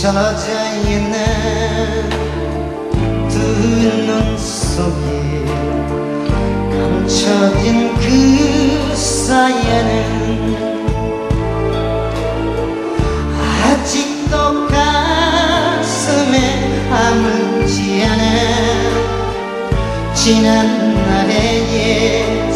젖어 있는 두눈 속에 감춰진 그 사연은 아직도 가슴에 아물지 않은 지난 날의 예.